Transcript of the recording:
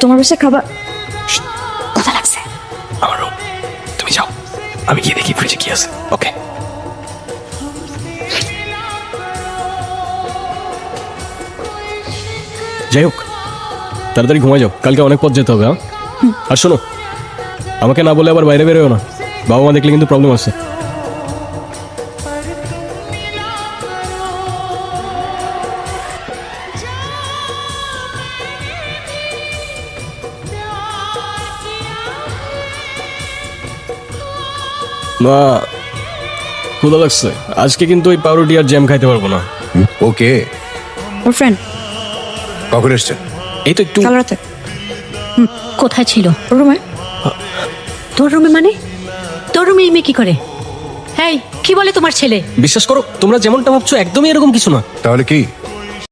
তোমার বাসায় খাবার? কথা লাগছে। আমার room। তুমি যাও। আমি গিয়ে দেখি ফ্রিজে কি আছে। ওকে যাই হোক তাড়াতাড়ি ঘুমাই যাও। কালকে অনেক পথ যেতে হবে হ্যাঁ? আর শোনো আমাকে না বলে আবার বাইরে বেরোয় না। বাবা মা দেখলে কিন্তু প্রবলেম আছে। মা ক্ষুধা লাগছে। আজকে কিন্তু ওই পাউরুটি আর জ্যাম খাইতে পারব না। ওকে। ওর ফ্রেন্ড কখন এসছে এই তো একটু কাল রাতে। কোথায় ছিল? ওর রুমে তোর রুমে মানে? তোর রুমে এই মেয়ে কি করে? এই কি বলে তোমার ছেলে? বিশ্বাস করো তোমরা যেমনটা ভাবছ একদমই এরকম কিছু না। তাহলে কি?